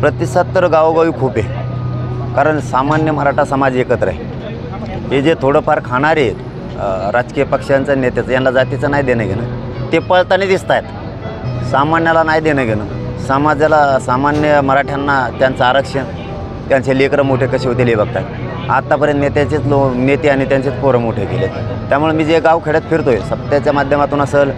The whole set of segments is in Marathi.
प्रतिसाद तर गावोगावी खूप आहे. कारण सामान्य मराठा समाज एकत्र आहे. हे जे थोडंफार खाणारे आहेत राजकीय पक्षांचं नेत्याचं यांना जातीचं नाही देणं घेणं. ते पळताना दिसत आहेत सामान्याला नाही देणं घेणं. समाजाला सामान्य मराठ्यांना त्यांचं आरक्षण त्यांचे लेकरं मोठे कसे होतील हे बघतात आत्तापर्यंत नेत्याचेच लो नेते आणि त्यांचेच पोरं मोठे केले त्यामुळे मी जे गावखेड्यात आहे सत्याच्या माध्यमातून असेल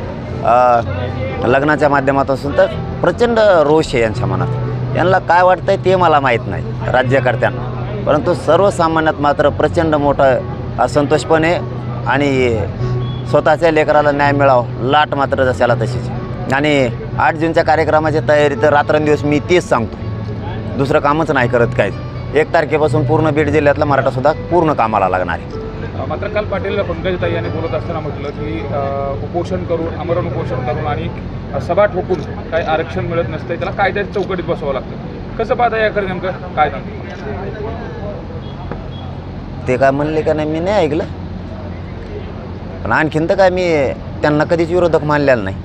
लग्नाच्या माध्यमातून असेल तर प्रचंड रोष आहे यांच्या मनात. यांना काय वाटतंय ते मला माहीत नाही राज्यकर्त्यांना. परंतु सर्वसामान्यात मात्र प्रचंड मोठा असंतोष पण आहे आणि स्वतःच्या लेकराला न्याय मिळावं लाट मात्र जशाला तशीच. आणि आठ जूनच्या कार्यक्रमाची तयारी तर रात्रंदिवस मी तेच सांगतो. दुसरं कामच नाही करत काय एक तारखेपासून पूर्ण बीड जिल्ह्यातला मराठासुद्धा पूर्ण कामाला लागणार आहे. मात्र काल पाटील पंकजताई यांनी बोलत असताना म्हटलं की उपोषण करून आमरण उपोषण करून आणि सभा ठोकून काही आरक्षण मिळत नसतं त्याला कायद्याच्या चौकटीत बसवावं लागतं. कसं पाहता याकडे नेमकं? काय ते काय म्हणले का नाही मी नाही ऐकलं. पण आणखीन तर काय मी त्यांना कधीच विरोधक मानलेला नाही.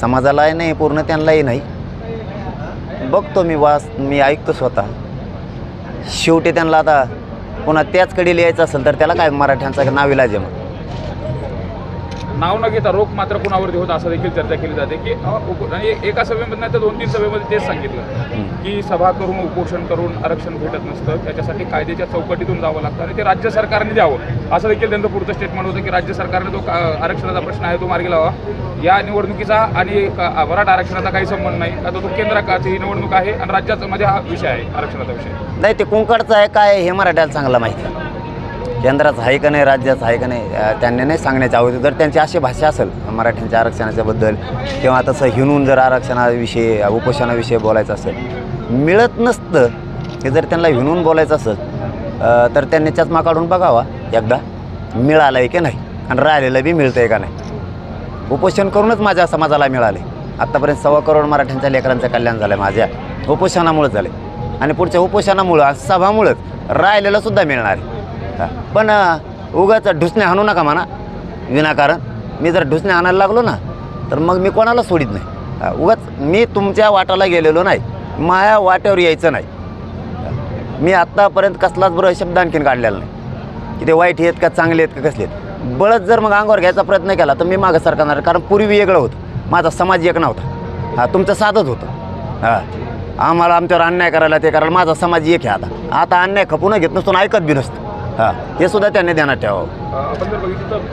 समाजालाही नाही पूर्ण त्यांनाही नाही. बघतो मी वास मी ऐकतो स्वतः. शेवटी त्यांना आता पुन्हा त्याचकडे लिहायचं असेल तर त्याला काय मराठ्यांचा नाविलाज आहे मग? नाव न घेता रोख मात्र कुणावरती होत असं देखील चर्चा केली जाते की आणि एका सभेमध्ये नाही तर दोन तीन सभेमध्ये तेच सांगितलं. की सभा करून उपोषण करून आरक्षण भेटत नसतं. त्याच्यासाठी कायद्याच्या चौकटीतून जावं लागतं आणि ते राज्य सरकारने द्यावं. असं देखील त्यांचं पुढचं स्टेटमेंट होतं की राज्य सरकारने तो आरक्षणाचा प्रश्न आहे तो मार्गी लावा. या निवडणुकीचा आणि मराठा आरक्षणाचा काही संबंध नाही. आता तो केंद्राची ही निवडणूक आहे आणि राज्याचा मध्ये हा विषय आहे आरक्षणाचा विषय. नाही ते कुंकडचं आहे काय हे मराठ्याला चांगलं माहिती. आहे केंद्राचं आहे का नाही राज्याचं आहे का नाही त्यांनी नाही सांगण्याची आवश्यक जर त्यांची अशी भाषा असेल मराठ्यांच्या आरक्षणाच्याबद्दल किंवा तसं हिनून जर आरक्षणाविषयी उपोषणाविषयी बोलायचं असेल मिळत नसतं हे जर त्यांना हिनून बोलायचं असेल तर त्यांनी चष्मा काढून बघावा एकदा मिळालं आहे की नाही आणि राहिलेलं बी मिळतं आहे का नाही. उपोषण करूनच माझ्या समाजाला मिळाले. आत्तापर्यंत सव्वा करोड मराठ्यांच्या लेकरांचं कल्याण झालं माझ्या. उपोषणामुळेच झाले आणि पुढच्या उपोषणामुळं सभामुळंच राहिलेलं सुद्धा मिळणार आहे. पण उगाच ढुसणे आणू नका म्हणा. विनाकारण. मी जर ढुसणे आणायला लागलो ना तर मग मी कोणाला सोडित नाही. उगाच मी तुमच्या वाटाला गेलेलो नाही. माया वाट्यावर यायचं नाही. मी आत्तापर्यंत कसलाच बरं शब्द आणखीन काढलेला नाही. की ते वाईट आहेत का चांगले आहेत का कसले आहेत. बळच जर मग अंगावर घ्यायचा प्रयत्न केला तर मी मागं सरकारणार कारण पूर्वी वेगळं होतं. माझा समाज एक नव्हता. हा तुमचं साधच होतं. हां. आम्हाला आमच्यावर अन्याय करायला ते करायला माझा समाज एक आहे आता. आता अन्याय खपून घेत नसतो ऐकत बी नसतं. हां. हे सुद्धा त्यांनी ध्यानात ठेवावं. आपण जर बघितलं तर